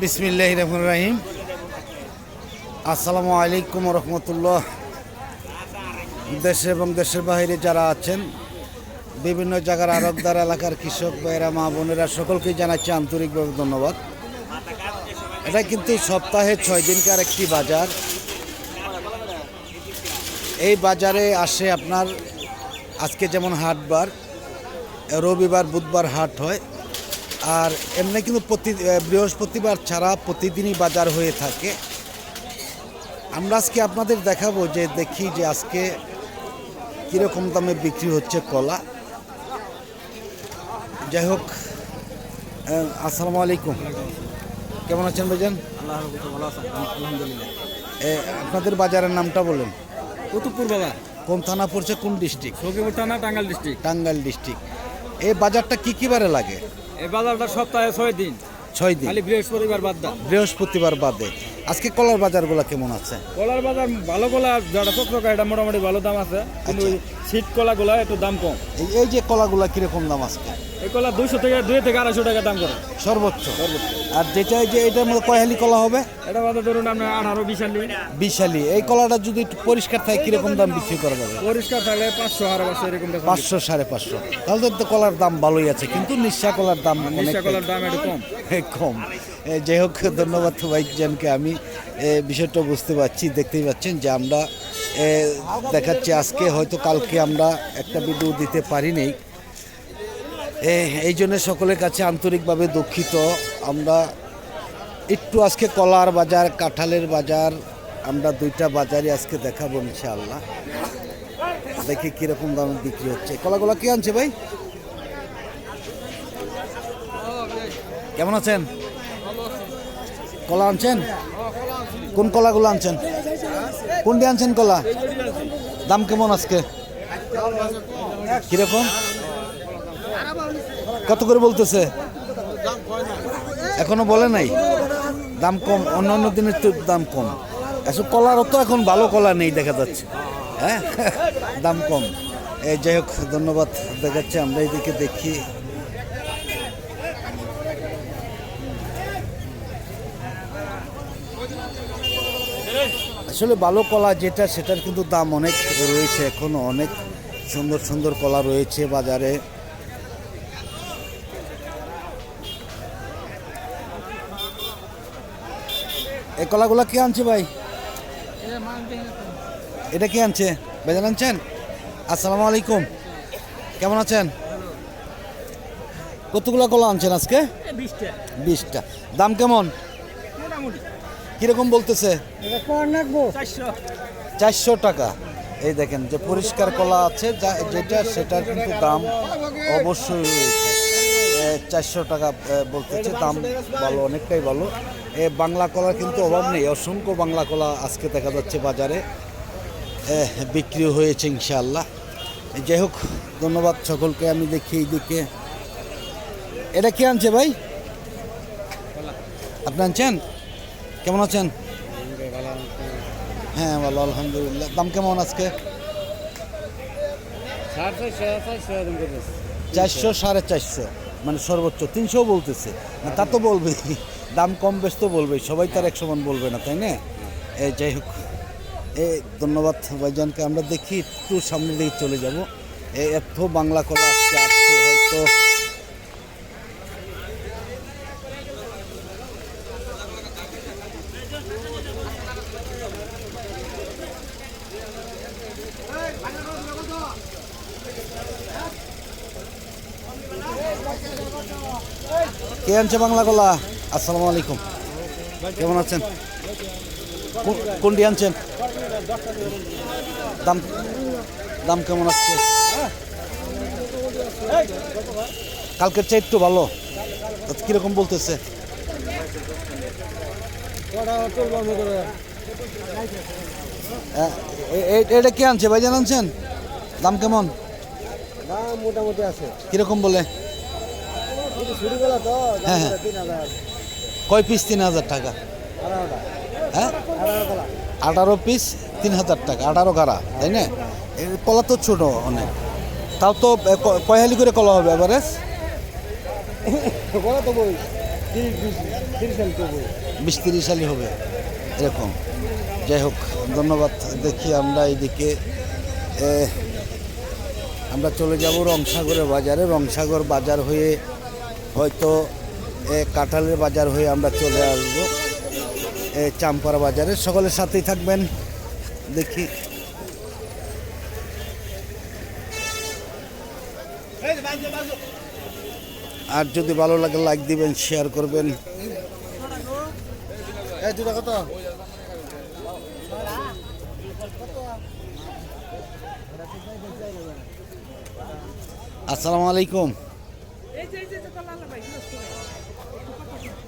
বিসমিল্লাহ রহমান রাহিম। আসসালামু আলাইকুম রহমতুল্লাহ। দেশে এবং দেশের বাইরে যারা আছেন, বিভিন্ন জায়গার আরবদার এলাকার কৃষক ভাইয়েরা, মা বোনেরা সকলকেই জানাচ্ছি আন্তরিকভাবে ধন্যবাদ। এটা কিন্তু সপ্তাহে ছয় দিনকার একটি বাজার। এই বাজারে আসে আপনার আজকে যেমন হাটবার, রবিবার, বুধবার হাট হয়। আর এমনি কিন্তু প্রতি বৃহস্পতিবার ছাড়া প্রতিদিনই বাজার হয়ে থাকে। আমরা আজকে আপনাদের দেখাবো যে দেখি যে আজকে কীরকম দামে বিক্রি হচ্ছে কলা। যাই হোক আসসালামু আলাইকুম। কেমন আছেন ভাইজান? আলহামদুলিল্লাহ। আপনাদের বাজারের নামটা বলেন। কুতুবপুর বাজার। কোন থানা পড়ছে কোন ডিস্ট্রিক্ট সখীপুর থানা টাঙ্গাইল ডিস্ট্রিক্ট টাঙ্গাল ডিস্ট্রিক্ট এই বাজারটা কি কি বারে লাগে? এই বাজারটা সপ্তাহে ছয় দিন। ছয় দিন। খালি বৃহস্পতিবার বাদ দা বৃহস্পতিবার বাদে। আজকে কলার বাজারগুলো কেমন আছে? কলার বাজার ভালো কলা যারা চক্রকা এটা মোটামুটি ভালো দাম আছে। কিন্তু ওই শীত কলাগুলা একটু দাম কম। এই যে কলাগুলা কীরকম দাম আজকে? এই কলা দুইশো থেকে দুই থেকে আড়াইশো টাকা দাম করে। সর্বোচ্চ। আর যেটা এই যে এটার মধ্যে কয়হালি কলা হবে? এটা বাজার ধরুন আপনার আঠারো বিশ বিশালি। এই কলাটা যদি একটু পরিষ্কার থাকে কীরকম দাম বিক্রি করা যাবে? পরিষ্কার থাকলে পাঁচশো হারা পাঁচশো এরকম পাঁচশো সাড়ে পাঁচশো। তাহলে তো কলার দাম ভালোই আছে কিন্তু নিঃশা কলার দাম নিশা কলার দাম একটু কম। কম। যাই হোক ধন্যবাদ ভাইজানকে। আমি বিষয়টা বুঝতে পারছি, দেখতেই পাচ্ছেন যে আমরা দেখাচ্ছি আজকে, হয়তো কালকে আমরা একটা ভিডিও দিতে পারিনি। এই জন্য সকলের কাছে আন্তরিকভাবে দুঃখিত। আমরা একটু আজকে কলার বাজার, কাঁঠালের বাজার, আমরা দুইটা বাজারই আজকে দেখাবো ইনশাআল্লাহ। দেখি কীরকম দামে বিক্রি হচ্ছে। কলাগুলা কি আনছে ভাই? কেমন আছেন? কলা আনছেন? কোন কলাগুলো আনছেন? কোনটি আনছেন কলা? দাম কেমন আজকে? কীরকম? কত করে বলতেছে? এখনও বলে নাই। দাম কম অন্য অন্য দিনের তো দাম কম। আসলে কলারও তো এখন ভালো কলা নেই দেখা যাচ্ছে। হ্যাঁ? দাম কম। এই যাই হোক, ধন্যবাদ দেখাচ্ছে। আমরা এদিকে দেখি। আসলে ভালো কলা যেটা সেটার কিন্তু দাম অনেক রয়েছে এখনও অনেক সুন্দর সুন্দর কলা রয়েছে বাজারে। এই কলাগুলা কে আনছে ভাই? এটা কে আনছে? বেজান আনছেন? আসসালামু আলাইকুম। কেমন আছেন? কতগুলো কলা আনছেন আজকে? বিশটা। বিশটা। দাম কেমন? মোটামুটি। কীরকম বলতেছে? চারশো। চারশো টাকা। এই দেখেন যে পরিষ্কার কলা আছে যা- যেটা সেটার কিন্তু দাম অবশ্যই রয়েছে। চারশো টাকা বলতেছে দাম ভালো অনেকটাই ভালো। এ বাংলা কলার কিন্তু অভাব নেই। অসংখ্য বাংলা কলা আজকে দেখা যাচ্ছে বাজারে এ, বিক্রি হয়েছে ইনশাআল্লাহ। যাই হোক ধন্যবাদ সকলকে আমি দেখি এইদিকে। এটা কে আনছে ভাই? আপনি আনছেন? কেমন আছেন? হ্যাঁ ভালো আলহামদুলিল্লাহ। দাম কেমন আজকে? চারশো সাড়ে চারশো মানে সর্বোচ্চ তিনশো বলতেছে। না, তা তো বলবেই দাম কম বেশ তো বলবে সবাই তার এক সমান বলবে না তাই না? এই যাই হোক। এ ধন্যবাদ ভাইজানকে। আমরা দেখি একটু সামনে দিকে চলে যাব। এই এত বাংলা কলা আজকে আসছে হয়তো কে আনছে বাংলা কলা আসসালামু আলাইকুম। কেমন আছেন? কোন- কোনটি আনছেন? দাম দাম কেমন আছে? কালকের চেয়ে একটু ভালো। কীরকম বলতেছে? এটা কে আনছে? ভাইজান আনছেন? দাম কেমন? দাম মোটামুটি আছে। কীরকম বলে? হ্যাঁ হ্যাঁ। কয় পিস তিন হাজার টাকা। হ্যাঁ? আঠারো পিস তিন হাজার টাকা আঠারো গাড়া তাই না? কলা তো ছোট অনেক। তাও তো এ, ক- কয় হালি করে কলা হবে এভারেজ কলা তো বই বিশ তিরিশ সালই হবে এরকম। যাই হোক ধন্যবাদ। দেখি আমরা এইদিকে আমরা চলে যাব রংসাগরের বাজারে। রংসাগর বাজার হয়ে হয়তো কাঁঠালের বাজার হয়ে আমরা চলে আসব। চাম্পারা বাজারে। সকলের সাথেই থাকবেন। দেখি। আর যদি ভালো লাগে লাইক দিবেন শেয়ার করবেন। আসসালামু আলাইকুম।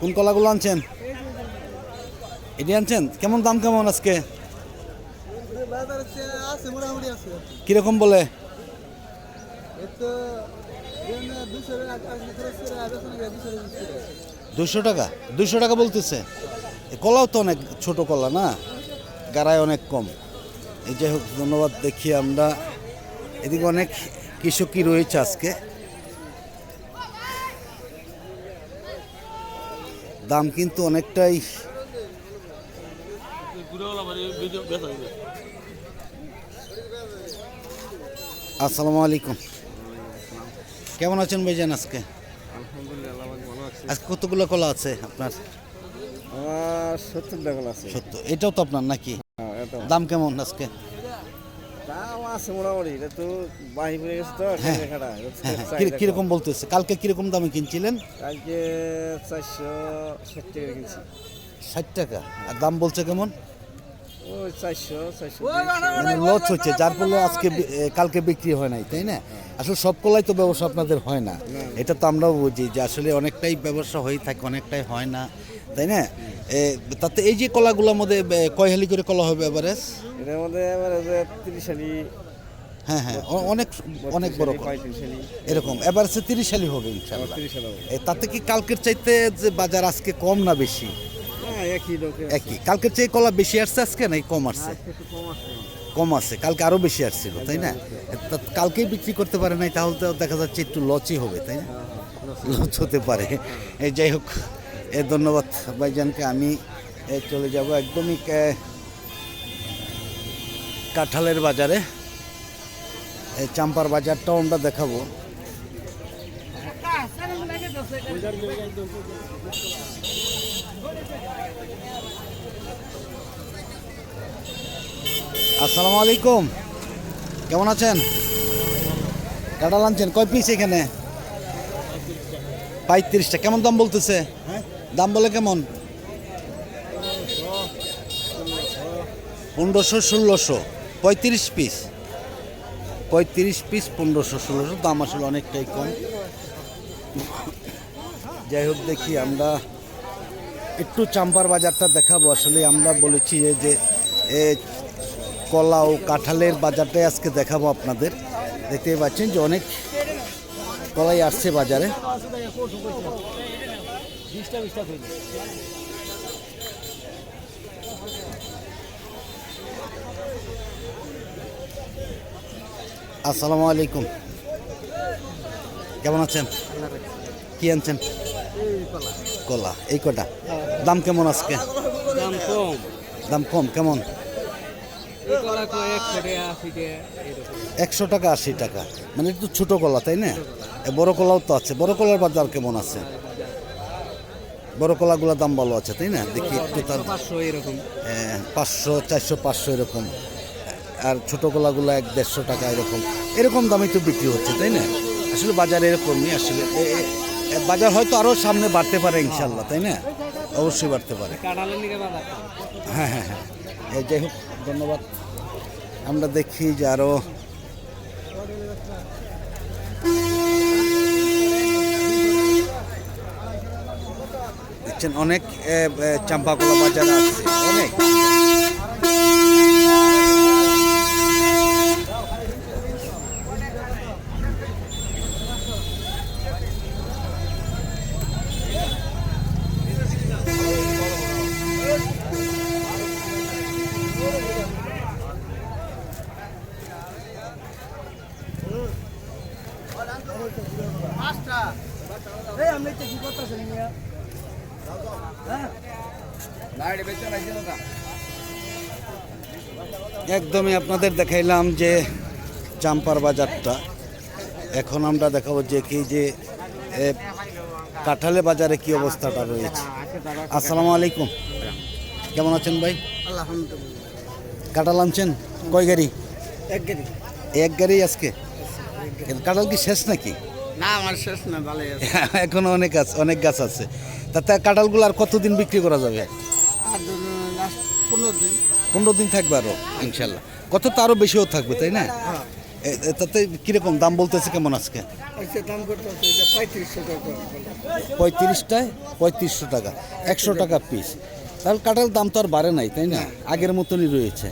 কোন কলাগুলো আনছেন? এটি আনছেন? কেমন দাম কেমন আজকে? কীরকম বলে? দুশো টাকা? দুশো টাকা বলতেছে। কলাও তো অনেক ছোট কলা না? গাড়ায় অনেক কম। এই যাই হোক, ধন্যবাদ দেখি আমরা। এদিকে অনেক কৃষকই রয়েছে আজকে। দাম কিন্তু অনেকটাই আসসালামু আলাইকুম। কেমন আছেন ভাইজান আজকে? আজকে কতগুলো কলা আছে আপনার? আমার সত্তর টাকা আছে। সত্য এটাও তো আপনার নাকি? হ্যাঁ দাম কেমন আজকে? আছে মোটামুটি এটা তো বাহি পড়ে গেছে তো হ্যাঁ। খাটা হ্যাঁ হ্যাঁ কীরকম বলতেছে? কালকে কীরকম দামে কিনছিলেন? কালকে চারশো ষাট টাকা কিনছি। ষাট টাকা? আর দাম বলছে কেমন? ওই চারশো চারশো মানে লস হচ্ছে যার ফলে আজকে কালকে বিক্রি হয় নাই তাই না? আসলে সব কলাই তো ব্যবসা আপনাদের হয় না। এটা তো আমরাও বুঝি যে আসলে অনেকটাই ব্যবসা হয়ে থাকে অনেকটাই হয় না তাই না? এ, তাতে এই যে কলাগুলোর মধ্যে কয় হালি করে কলা হবে এভারেজ এটার মধ্যে এবার তিরিশ সালি হ্যাঁ হ্যাঁ অনেক অনেক বড় কলা। পঁয়ত্রিশ সালি তিরিশ সালি হবে। ইনশাল্লাহ তাতে কি কালকের চাইতে যে বাজার আজকে কম না বেশি? হ্যাঁ একই কালকের চেয়ে কলা বেশি আসছে আজকে নাই কম আসছে? কম আছে কালকে আরও বেশি আসছিল তাই না? কালকেই বিক্রি করতে পারে নাই তাহলে তো দেখা যাচ্ছে একটু লচই হবে তাই না? লচ। হতে পারে। এই যাই হোক এ ধন্যবাদ ভাইজানকে। আমি এ, চলে যাব একদমই কাঁঠালের বাজারে। এই চাম্পার বাজারটাও আমরা দেখাবো। আসসালামু আলাইকুম। কেমন আছেন? কাঁঠাল আনছেন কয় পিস এখানে? পঁয়ত্রিশটা। কেমন দাম বলতেছে? দাম বলে কেমন? পনেরোশো, ষোলোশো। পঁয়ত্রিশ পিস পঁয়ত্রিশ পিস পনেরোশো, ষোলোশো, দাম আসলে অনেকটাই কম। যাই হোক, দেখি আমরা একটু চাম্পার বাজারটা দেখাবো। আসলে আমরা বলেছি যে কলা ও কাঁঠালের বাজারটাই আজকে দেখাবো আপনাদের। দেখতেই পাচ্ছেন যে অনেক কলাই আসছে বাজারে। আসসালামু আলাইকুম। কেমন আছেন? কি আনছেন? কলা। এই কটা। দাম কেমন আজকে? দাম কম। দাম কম কেমন? একশো টাকা আশি টাকা মানে একটু ছোটো কলা তাই না? এ বড় কলাও তো আছে। বড় কলার বাজার কেমন আছে? বড় কলাগুলোর দাম ভালো আছে তাই না? দেখি একটু তার এ, পাঁচশো চারশো পাঁচশো এরকম। আর ছোটো কলাগুলো এক দেড়শো টাকা এরকম। এরকম দামে তো বিক্রি হচ্ছে তাই না? আসলে বাজারে এরকমই আসলে বাজার হয়তো আরও সামনে বাড়তে পারে ইনশাল্লাহ তাই না? অবশ্যই বাড়তে পারে। হ্যাঁ হ্যাঁ হ্যাঁ। যাই হোক ধন্যবাদ। আমরা দেখি যে আরও অনেক এ, চাম্পাকলা বাজার আছে অনেক। একদমই আপনাদের দেখাইলাম যে চাম্পার বাজারটা। এখন আমরা দেখাবো যে কি যে কাঁঠালে বাজারে কি অবস্থাটা রয়েছে। আসসালামু আলাইকুম। কেমন আছেন ভাই? কাঁঠাল আনছেন? কয় গাড়ি? এক গাড়ি। এক গাড়ি আজকে? কাঁঠাল কি শেষ নাকি? না আমার শেষ না ভালো এখনও অনেক আছে অনেক গাছ আছে। তাতে কাঁঠালগুলো আর কতদিন বিক্রি করা যাবে? আর লাস্ট পনেরো দিন। পনেরো দিন থাকবে আরও ইনশাল্লাহ। কত তো আরও বেশিও থাকবে তাই না? এ- তাতে কীরকম দাম বলতেছে কেমন আজকে? পঁয়ত্রিশটায় পঁয়ত্রিশশো টাকা একশো টাকা পিস তাহলে কাঁঠাল দাম তো আর বাড়ে নাই তাই না? আগের মতনই রয়েছে।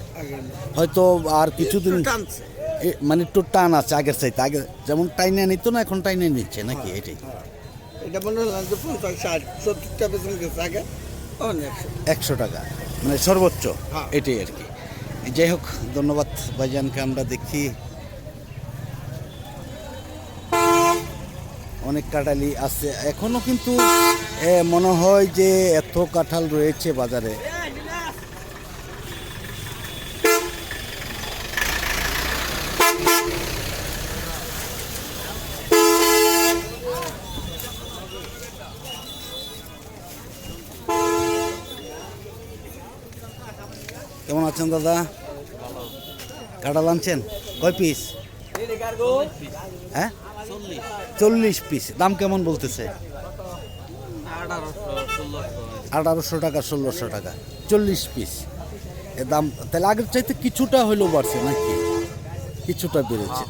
হয়তো আর কিছুদিন মানে একটু টান আছে আগের চাইতে। আগে যেমন টাইনে নিত না এখন টাইনে নিচ্ছে নাকি এটাই? এটা মনে হলো যে পঞ্চাশ ষাট সত্তরটা বেতন গেছে আগে অনেক একশো টাকা। মানে সর্বোচ্চ হ্যাঁ। এটাই আর কি। যাই হোক ধন্যবাদ ভাইজানকে আমরা দেখি। অনেক কাঁঠালি আছে। এখনও কিন্তু মনে হয় যে এত কাঁঠাল রয়েছে বাজারে কেমন আছেন দাদা। কাঁঠাল আনছেন কয় পিস হ্যাঁ? চল্লিশ পিস দাম কেমন বলতেছে? আঠারোশো টাকা, ষোলোশো টাকা। চল্লিশ পিস এ দাম, তাহলে আগের চাইতে কিছুটা হলেও বাড়ছে নাকি? কিছুটা বেড়েছে।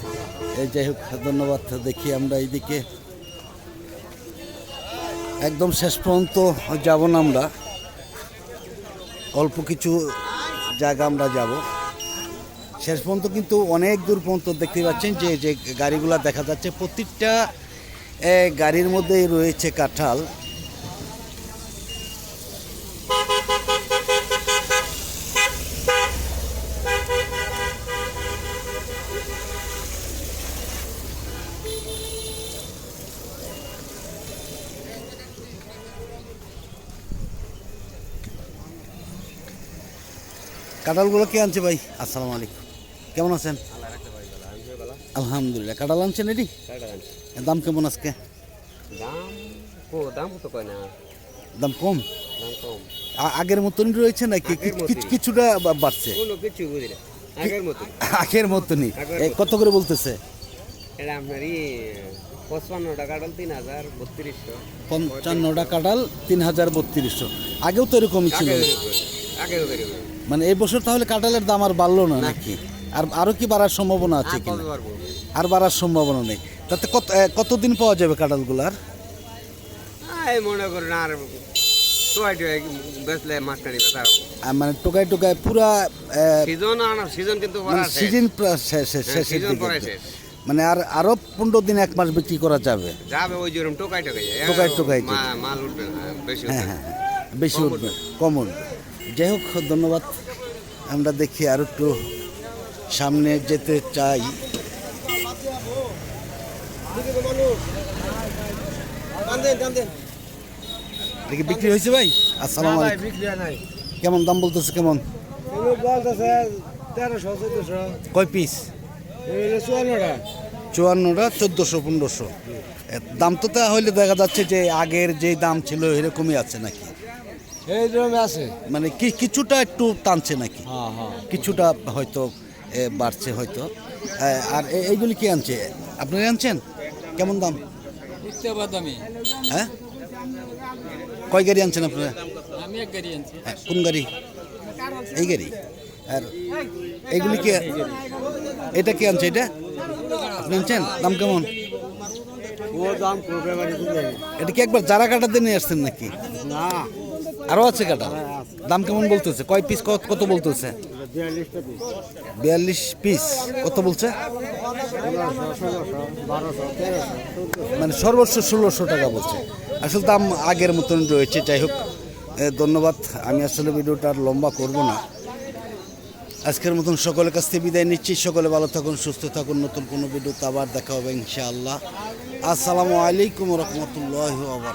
এই যাই হোক, ধন্যবাদ দেখি আমরা এইদিকে। একদম শেষ পর্যন্ত যাব না আমরা। অল্প কিছু জায়গা আমরা যাব। শেষ পর্যন্ত কিন্তু অনেক দূর পর্যন্ত দেখতে পাচ্ছেন যে যে গাড়িগুলো দেখা যাচ্ছে প্রত্যেকটা গাড়ির মধ্যেই রয়েছে কাঁঠাল। কাঁঠালগুলো কে আনছে ভাই? আসসালামু আলাইকুম। কেমন আছেন? আলহামদুলিল্লাহ। কাঁঠাল আনছেন এটি? দাম কেমন আজকে? দাম কম? আগের মতনই রয়েছে নাকি? কিছুটা বাড়ছে? আগের মতনই। কত করে বলতেছে? পঞ্চান্নটা কাঁঠাল তিন হাজার বত্রিশশো। আগেও তো এরকমই ছিল। মানে এই বছর তাহলে কাঁঠালের দাম আর বাড়লো না নাকি? আর আরও কি বাড়ার সম্ভাবনা আছে পারব আর বাড়ার সম্ভাবনা নেই। তাতে কত কতদিন পাওয়া যাবে কাঁঠালগুলার মনে করেন আর মানে টোকায় টোকায় পুরা সিজন সিজন কিন্তু মানে সিজন হ্যাঁ। মানে আর আরও পনেরো দিন এক মাস বিক্রি করা যাবে। যাবে ওই যেরকম টোকাই টোকাই। মাল উঠবে বেশি হ্যাঁ হ্যাঁ হ্যাঁ। বেশি উঠবে। কম উঠবে। যাই হোক ধন্যবাদ। আমরা দেখি আর একটু সামনে যেতে চাই। কি বিক্রি হয়েছে ভাই? আসসালামু কেমন দাম বলতেছে কেমন? কয় পিস চুয়ান্নটা। চুয়ান্নটা চোদ্দোশো পনেরোশো। দাম তো তা হইলে দেখা যাচ্ছে যে আগের যে দাম ছিল এরকমই আছে নাকি? এই আছে? মানে কি কিছুটা একটু টানছে নাকি? হ্যাঁ হ্যাঁ। কিছুটা হয়তো এ, বাড়ছে হয়তো। আর এইগুলি কি আনছে? আপনারা আনছেন? কেমন দাম? হ্যাঁ? কয় গাড়ি আনছেন আপনারা? আমি এক গাড়ি আনছি। হ্যাঁ, কোন গাড়ি? এই গাড়ি। আর এইগুলি কি এটা কি আনছে এটা? আপনি আনছেন? দাম কেমন? এটা কি একবার যারা কাটাতে নিয়ে আসছেন নাকি? না। আরও আছে কাটা? দাম কেমন বলতেছে? কয় পিস কত বলতেছে? বিয়াল্লিশ পিস কত বলছে? মানে সর্বোচ্চ ষোলোশো টাকা বলছে। আসলে দাম আগের মতন রয়েছে, যাই হোক ধন্যবাদ। আমি আসলে ভিডিওটা আর লম্বা করব না। আজকের মতন সকলের কাছ থেকে বিদায় নিচ্ছি। সকলে ভালো থাকুন, সুস্থ থাকুন। নতুন কোনো ভিডিওতে আবার দেখা হবে ইনশাআল্লাহ। আসসালামু আলাইকুম রহমতুল্লাহ আবার